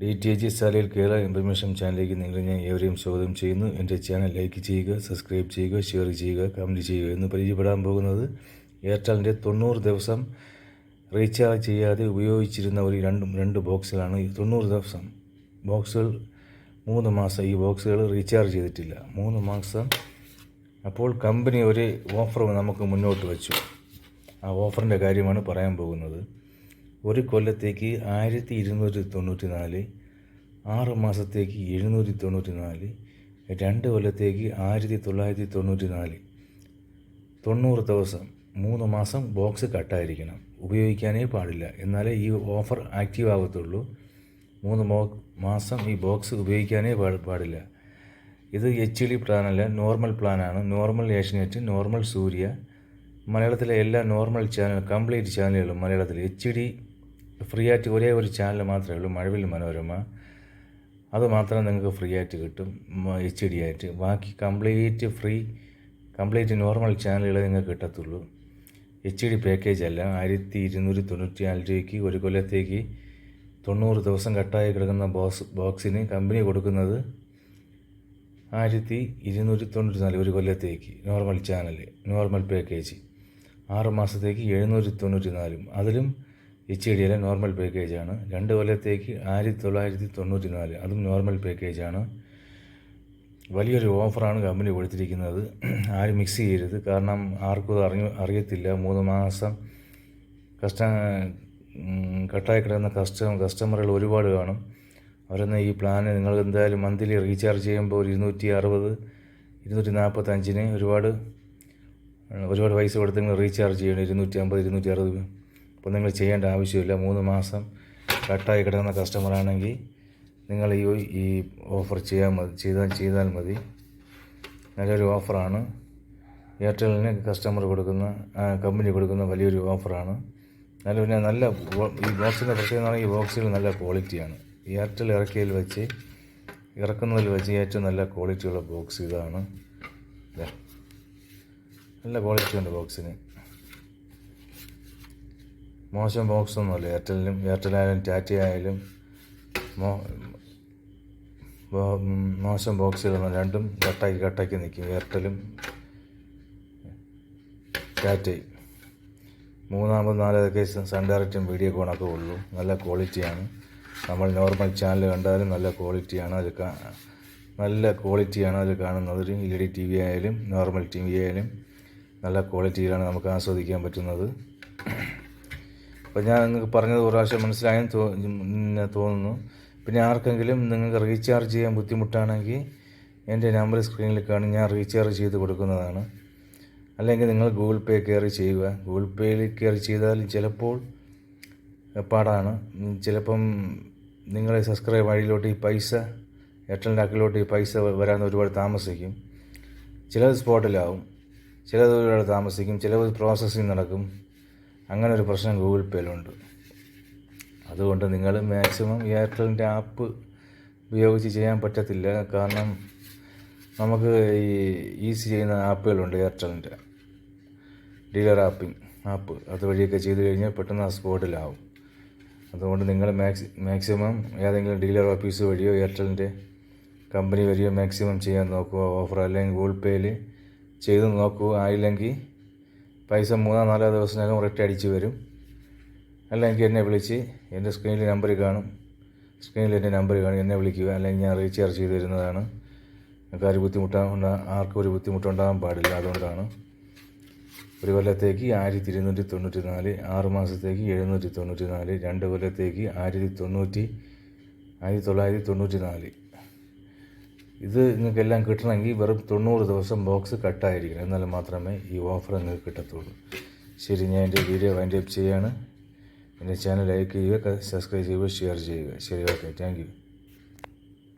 D T H സാലയിൽ Kerala information ചാനലിലേക്ക് നിങ്ങൾ ഞാൻ ഏവരെയും സ്വാഗതം ചെയ്യുന്നു. എന്റെ ചാനൽ ലൈക്ക് ചെയ്യുക സബ്സ്ക്രൈബ് ചെയ്യുക ഷെയർ ചെയ്യുക കമന്റ് ചെയ്യുക എന്ന് പരിചയപ്പെടാൻ പോകുന്നത് എയർടെലിന്റെ തൊണ്ണൂറ് ദിവസം റീചാർജ് ചെയ്യാതെ ഉപയോഗിച്ചിരുന്ന ഒരു രണ്ട് രണ്ട് ബോക്സുകളാണ് ഈ തൊണ്ണൂറ് ദിവസം ബോക്സുകൾ മൂന്ന് മാസം ഈ ബോക്സുകൾ റീചാർജ് ചെയ്തിട്ടില്ല. മൂന്ന് മാസം അപ്പോൾ കമ്പനി ഒരു ഓഫർ നമുക്ക് മുന്നോട്ട് വെച്ചു. ആ ഓഫറിന്റെ കാര്യമാണ് പറയാൻ പോകുന്നത്. ഒരു കൊല്ലത്തേക്ക് ആയിരത്തി ഇരുന്നൂറ്റി തൊണ്ണൂറ്റി നാല് ആറ് മാസത്തേക്ക് എഴുന്നൂറ്റി തൊണ്ണൂറ്റി നാല് രണ്ട് കൊല്ലത്തേക്ക് ആയിരത്തി തൊള്ളായിരത്തി തൊണ്ണൂറ്റി നാല് തൊണ്ണൂറ് ദിവസം മൂന്ന് മാസം ബോക്സ് കട്ടായിരിക്കണം. ഉപയോഗിക്കാനേ പാടില്ല. എന്നാലേ ഈ ഓഫർ ആക്റ്റീവ് ആകത്തുള്ളൂ മൂന്ന് മാസം ഈ ബോക്സ് ഉപയോഗിക്കാനേ പാടില്ല. ഇത് എച്ച് ഡി പ്ലാനല്ല നോർമൽ പ്ലാനാണ്. Normal Asianet normal Surya. മലയാളത്തിലെ എല്ലാ നോർമൽ ചാനൽ കംപ്ലീറ്റ് ചാനലുകളും മലയാളത്തിൽ എച്ച് ഡി ഫ്രീ ആയിട്ട് ഒരേ ഒരു ചാനൽ മാത്രമേ ഉള്ളൂ മഴവിൽ മനോരമ. അത് മാത്രം നിങ്ങൾക്ക് ഫ്രീ ആയിട്ട് കിട്ടും എച്ച് ഡി ആയിട്ട്. ബാക്കി കംപ്ലീറ്റ് ഫ്രീ കംപ്ലീറ്റ് നോർമൽ ചാനലുകൾ നിങ്ങൾക്ക് കിട്ടത്തുള്ളൂ. എച്ച് ഡി പാക്കേജ് അല്ല ആയിരത്തി ഇരുന്നൂറ്റി തൊണ്ണൂറ്റി നാല് രൂപയ്ക്ക് ഒരു കൊല്ലത്തേക്ക് തൊണ്ണൂറ് ദിവസം കട്ടായി കിടക്കുന്ന ബോക്സ് ബോക്സിന് കമ്പനി കൊടുക്കുന്നത് ആയിരത്തി ഇരുന്നൂറ്റി തൊണ്ണൂറ്റി നാല് ഒരു കൊല്ലത്തേക്ക് നോർമൽ ചാനൽ നോർമൽ പാക്കേജ് ആറ് മാസത്തേക്ക് എഴുന്നൂറ്റി തൊണ്ണൂറ്റി നാലും അതിലും എച്ച് ഡിയിലെ നോർമൽ പാക്കേജാണ് രണ്ട് കൊല്ലത്തേക്ക് ആയിരത്തി തൊള്ളായിരത്തി തൊണ്ണൂറ്റി നാല് അതും നോർമൽ പാക്കേജാണ് വലിയൊരു ഓഫറാണ് കമ്പനി കൊടുത്തിരിക്കുന്നത്. ആരും മിക്സ് ചെയ്യരുത്. കാരണം ആർക്കും അറിഞ്ഞു അറിയത്തില്ല. മൂന്ന് മാസം കസ്റ്റ കട്ടായി കിടക്കുന്ന കസ്റ്റം കസ്റ്റമറുകൾ ഒരുപാട് കാണും. അവരെന്ന് ഈ പ്ലാന് നിങ്ങൾ എന്തായാലും മന്ത്ലി റീചാർജ് ചെയ്യുമ്പോൾ ഒരു ഇരുന്നൂറ്റി അറുപത് ഇരുന്നൂറ്റി നാൽപ്പത്തഞ്ചിന് ഒരുപാട് ഒരുപാട് പൈസ കൊടുത്ത് നിങ്ങൾ റീചാർജ് ചെയ്യണം. ഇരുന്നൂറ്റി അമ്പത് ഇരുന്നൂറ്റി അറുപത് അപ്പോൾ നിങ്ങൾ ചെയ്യേണ്ട ആവശ്യമില്ല. മൂന്ന് മാസം കട്ടായി കിടക്കുന്ന കസ്റ്റമറാണെങ്കിൽ നിങ്ങൾ ഈ ഈ ഓഫർ ചെയ്യാൻ മതി. ചെയ്താൽ ചെയ്താൽ മതി. നല്ലൊരു ഓഫറാണ് എയർടെലിന് കസ്റ്റമർ കൊടുക്കുന്ന കമ്പനി കൊടുക്കുന്ന വലിയൊരു ഓഫറാണ് നല്ല പിന്നെ നല്ല ഈ ബോക്സിന്റെ പ്രത്യേകത എന്ന് ഈ ബോക്സിൽ നല്ല ക്വാളിറ്റിയാണ് എയർടെൽ ഇറക്കിയതിൽ വെച്ച് ഇറക്കുന്നതിൽ വെച്ച് ഏറ്റവും നല്ല ക്വാളിറ്റിയുള്ള ബോക്സ് ഇതാണ്. നല്ല ക്വാളിറ്റി ഉണ്ട് ബോക്സിന് മോശം ബോക്സ് ഒന്നുമല്ല. എയർടെല്ലിലും എയർടെലായാലും ടാറ്റയായാലും മോ മോശം ബോക്സുകളൊന്നും രണ്ടും കട്ടാക്കി കട്ടാക്കി നിൽക്കും. എയർടെലും ടാറ്റയും. മൂന്നാമത് നാലതൊക്കെ സൺ ഡയറക്റ്റും വീഡിയോ കോണൊക്കെ ഉള്ളൂ. നല്ല ക്വാളിറ്റിയാണ്. നമ്മൾ നോർമൽ ചാനൽ കണ്ടാലും നല്ല ക്വാളിറ്റിയാണ് അത് കാ നല്ല ക്വാളിറ്റിയാണ് അതിൽ കാണുന്നത്. L E D T V ആയാലും നോർമൽ ടി വി ആയാലും നല്ല ക്വാളിറ്റിയിലാണ് നമുക്ക് ആസ്വദിക്കാൻ പറ്റുന്നത്. അപ്പോൾ ഞാൻ നിങ്ങൾക്ക് പറഞ്ഞത് ഒരു പ്രാവശ്യം മനസ്സിലായെന്ന് തോന്നുന്നു. പിന്നെ ആർക്കെങ്കിലും നിങ്ങൾക്ക് റീചാർജ് ചെയ്യാൻ ബുദ്ധിമുട്ടാണെങ്കിൽ എന്റെ നമ്പർ സ്ക്രീനിൽ കാണും. ഞാൻ റീചാർജ് ചെയ്ത് കൊടുക്കുന്നതാണ്. അല്ലെങ്കിൽ നിങ്ങൾ ഗൂഗിൾ പേ കയറി ചെയ്യുക. ഗൂഗിൾ പേയിൽ കയറി ചെയ്താൽ ചിലപ്പോൾ പാടാണ്. ചിലപ്പം നിങ്ങളെ സബ്സ്ക്രൈബ് വഴിയിലോട്ട് ഈ പൈസ എയർടെലിന്റെ അക്കിലോട്ട് ഈ പൈസ വരാൻ ഒരുപാട് താമസിക്കും. ചിലത് സ്പോട്ടിലാവും. ചിലത് ഒരുപാട് താമസിക്കും. ചിലത് പ്രോസസ്സിങ് നടക്കും. അങ്ങനെ ഒരു പ്രശ്നം ഗൂഗിൾ പേയിലുണ്ട്. അതുകൊണ്ട് നിങ്ങൾ മാക്സിമം എയർടെലിന്റെ ആപ്പ് ഉപയോഗിച്ച് ചെയ്യാൻ പറ്റത്തില്ല. കാരണം നമുക്ക് ഈ ഈസി ചെയ്യുന്ന ആപ്പുകളുണ്ട് എയർടെലിന്റെ. ഡീലർ ആപ്പിംഗ് ആപ്പ് അതുവഴിയൊക്കെ ചെയ്ത് കഴിഞ്ഞാൽ പെട്ടെന്ന് ആ സ്പോട്ടിലാവും. അതുകൊണ്ട് നിങ്ങൾ മാക്സി മാക്സിമം ഏതെങ്കിലും ഡീലർ ഓഫീസ് വഴിയോ എയർടെലിന്റെ കമ്പനി വഴിയോ മാക്സിമം ചെയ്യാൻ നോക്കുക. ഓഫർ അല്ലെങ്കിൽ ഗൂഗിൾ പേയിൽ ചെയ്ത് നോക്കുക. ആയില്ലെങ്കിൽ പൈസ മൂന്നോ നാലോ ദിവസത്തിനകം റിട്ടേൺ അടിച്ച് വരും. അല്ലെങ്കിൽ എന്നെ വിളിച്ച് എന്റെ സ്ക്രീനിൽ നമ്പർ കാണും. സ്ക്രീനിൽ എന്റെ നമ്പർ കാണും. എന്നെ വിളിക്കുക. അല്ലെങ്കിൽ ഞാൻ റീചാർജ് ചെയ്ത് തരുന്നതാണ്. ആരും ബുദ്ധിമുട്ടാ ആർക്കും ഒരു ബുദ്ധിമുട്ടുണ്ടാകാൻ പാടില്ല. അതുകൊണ്ടാണ് ഒരു കൊല്ലത്തേക്ക് ആയിരത്തി ഇരുന്നൂറ്റി തൊണ്ണൂറ്റി നാല് ആറ് മാസത്തേക്ക് എഴുന്നൂറ്റി തൊണ്ണൂറ്റി നാല് രണ്ട് കൊല്ലത്തേക്ക് ആയിരത്തി തൊണ്ണൂറ്റി ആയിരത്തി തൊള്ളായിരത്തി തൊണ്ണൂറ്റി നാല് ഇത് നിങ്ങൾക്കെല്ലാം കിട്ടണമെങ്കിൽ വെറും തൊണ്ണൂറ് ദിവസം ബോക്സ് കട്ടായിരിക്കണം. എന്നാൽ മാത്രമേ ഈ ഓഫർ നിങ്ങൾക്ക് കിട്ടത്തുള്ളൂ. ശരി ഞാൻ എന്റെ വീഡിയോ വൈൻഡ് അപ്പ് എന്റെ ചാനൽ ലൈക്ക് ചെയ്യുക സബ്സ്ക്രൈബ് ചെയ്യുക ഷെയർ ചെയ്യുക. ശരി ഓക്കെ താങ്ക്